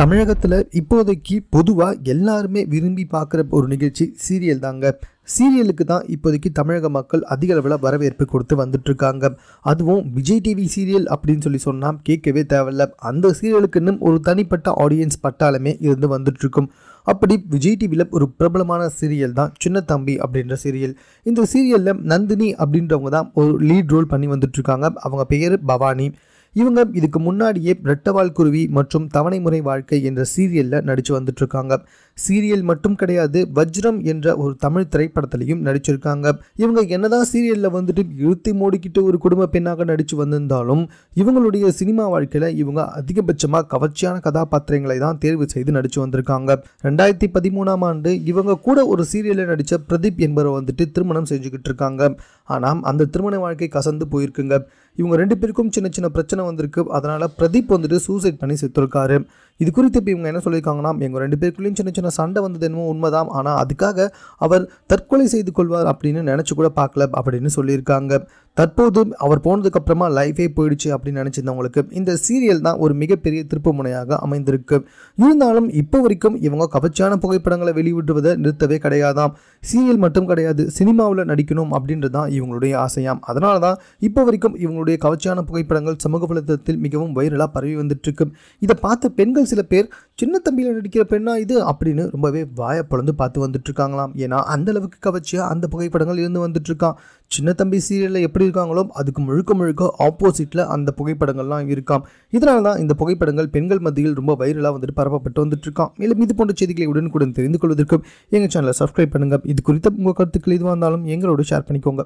தமிழகத்தில் இப்போதைக்கு பொதுவாக எல்லாருமே விரும்பி பார்க்குற ஒரு நிகழ்ச்சி சீரியல் தாங்க. சீரியலுக்கு தான் இப்போதைக்கு தமிழக மக்கள் அதிக அளவில் வரவேற்பு கொடுத்து வந்துட்டுருக்காங்க அதுவும் விஜய் டிவி சீரியல் அப்படின்னு சொல்லி சொன்னால் கேட்கவே தேவையில்ல. அந்த சீரியலுக்குன்னு ஒரு தனிப்பட்ட ஆடியன்ஸ் பட்டாலுமே இருந்து வந்துட்டுருக்கும் அப்படி விஜய் டிவியில் ஒரு பிரபலமான சீரியல் தான் சின்ன தம்பி அப்படின்ற சீரியல். இந்த சீரியலில் நந்தினி அப்படின்றவங்க தான் ஒரு லீட் ரோல் பண்ணி வந்துட்டுருக்காங்க அவங்க பெயர் பவானி. இவங்க இதுக்கு முன்னாடியே ரெட்டவால் குருவி மற்றும் தவணை முறை வாழ்க்கை என்ற சீரியலில் நடித்து வந்துட்டுருக்காங்க. சீரியல் மட்டும் கிடையாது வஜ்ரம் என்ற ஒரு தமிழ் திரைப்படத்திலையும் நடிச்சிருக்காங்க. இவங்க என்னதான் சீரியலில் வந்துட்டு இழுத்தி மூடிக்கிட்டு ஒரு குடும்ப பெண்ணாக நடித்து வந்திருந்தாலும் இவங்களுடைய சினிமா வாழ்க்கையில் இவங்க அதிகபட்சமாக கவர்ச்சியான கதாபாத்திரங்களை தான் தேர்வு செய்து நடித்து வந்திருக்காங்க. ரெண்டாயிரத்தி பதிமூணாம் ஆண்டு இவங்க கூட ஒரு சீரியலில் நடித்த பிரதீப் என்பவர் வந்துட்டு திருமணம் செஞ்சுக்கிட்டு இருக்காங்க ஆனால் அந்த திருமண வாழ்க்கை கசந்து போயிருக்குங்க. இவங்க ரெண்டு பேருக்கும் சின்ன சின்ன பிரச்சனை வந்திருக்கு. அதனால் பிரதீப் வந்துட்டு சூசைட் பண்ணி செத்துருக்காரு. இது குறித்து இப்போ இவங்க என்ன சொல்லியிருக்காங்கன்னா எங்கள் ரெண்டு பேருக்குள்ளேயும் சின்ன சின்ன சண்டை வந்தது என்னமோ உண்மைதான். ஆனால் அதுக்காக அவர் தற்கொலை செய்து கொள்வார் அப்படின்னு நினச்சி கூட பார்க்கல அப்படின்னு சொல்லியிருக்காங்க. தற்போது அவர் போனதுக்கப்புறமா லைஃபே போயிடுச்சு அப்படின்னு நினச்சிருந்தவங்களுக்கு இந்த சீரியல் தான் ஒரு மிகப்பெரிய திருப்பு முனையாக அமைந்திருக்கு. இருந்தாலும் இப்போ வரைக்கும் இவங்க கவர்ச்சியான புகைப்படங்களை வெளியிடுவதை நிறுத்தவே கிடையாதாம். சீரியல் மட்டும் கிடையாது சினிமாவில் நடிக்கணும் அப்படின்றது தான் இவங்களுடைய ஆசையாம். அதனால தான் இப்போ வரைக்கும் இவங்களுடைய கவர்ச்சியான புகைப்படங்கள் சமூக வலைதளத்தில் மிகவும் வைரலாக பரவி வந்துட்டுருக்கு இதை பார்த்த பெண்கள் சில பேர் சின்ன தம்பியில் நடிக்கிற பெண்ணா இது? அப்படின்னு ரொம்பவே வாயை பார்த்து வந்துட்டுருக்காங்களாம். ஏன்னா அந்த அளவுக்கு கவர்ச்சியாக அந்த புகைப்படங்கள் இருந்து வந்துட்டுருக்கான். சின்ன தம்பி சீரியலில் எப்படி இருக்காங்களோ அதுக்கு முழுக்க முழுக்க ஆப்போசிட்டில் அந்த புகைப்படங்கள்லாம் இருக்காம். இதனால தான் இந்த புகைப்படங்கள் பெண்கள் மத்தியில் ரொம்ப வைரலாக வந்துட்டு பரப்பப்பட்டு வந்துட்டுருக்கான் மேலும் இது போன்ற செய்திகளை உடனுக்குடன் தெரிந்து கொள்வதற்கும் எங்கள் சேனலை சப்ஸ்கிரைப் பண்ணுங்கள் இது குறித்த உங்கள் கருத்துக்கள் எதுவாக இருந்தாலும் எங்களோட ஷேர் பண்ணிக்கோங்க.